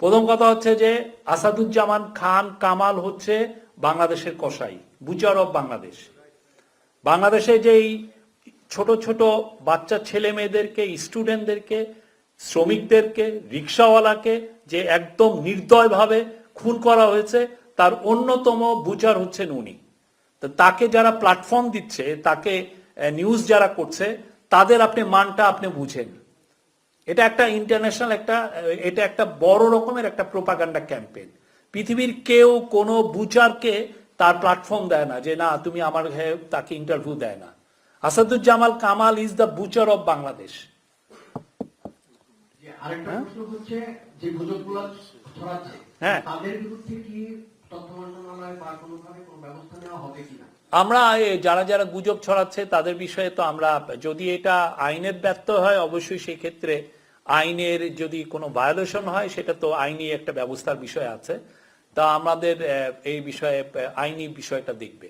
প্রথম কথা হচ্ছে যে আসাদুজ্জামান খান কামাল হচ্ছে বাংলাদেশের কসাই, বুচার অফ বাংলাদেশ। বাংলাদেশে যেই ছোট ছোট বাচ্চা ছেলে মেয়েদেরকে, স্টুডেন্টদেরকে, শ্রমিকদেরকে, রিক্সাওয়ালাকে যে একদম নির্দয়ভাবে খুন করা হয়েছে, তার অন্যতম বুচার হচ্ছেন উনি। তো তাকে যারা প্ল্যাটফর্ম দিচ্ছে, তাকে নিউজ যারা করছে, তাদের আপনি মানটা আপনি বুঝেন। এটা একটা ইন্টারন্যাশনাল একটা এটা একটা বড় রকমের একটা প্রোপাগান্ডা ক্যাম্পেইন পৃথিবীর কেউ কোনো বুচারকে তার প্ল্যাটফর্ম দেয় না যে না তুমি আমার হয়ে তাকে ইন্টারভিউ দেয় না। Asaduzzaman Kamal is the butcher of Bangladesh হ্যাঁ। তাদের বিরুদ্ধে কি তথ্য মন্ত্রণালয় বা কোনোভাবে কোনো ব্যবস্থা নেওয়া হবে কিনা? আমরা যারা যারা গুজব ছড়াচ্ছে, তাদের বিষয়ে তো আমরা, যদি এটা আইনের ব্যর্থ হয়, অবশ্যই সেই ক্ষেত্রে আইনের যদি কোনো ভায়োলেশন হয়, সেটা তো আইনি একটা ব্যবস্থার বিষয় আছে। তা আমাদের এই বিষয়ে, আইনি বিষয়টা দেখবে।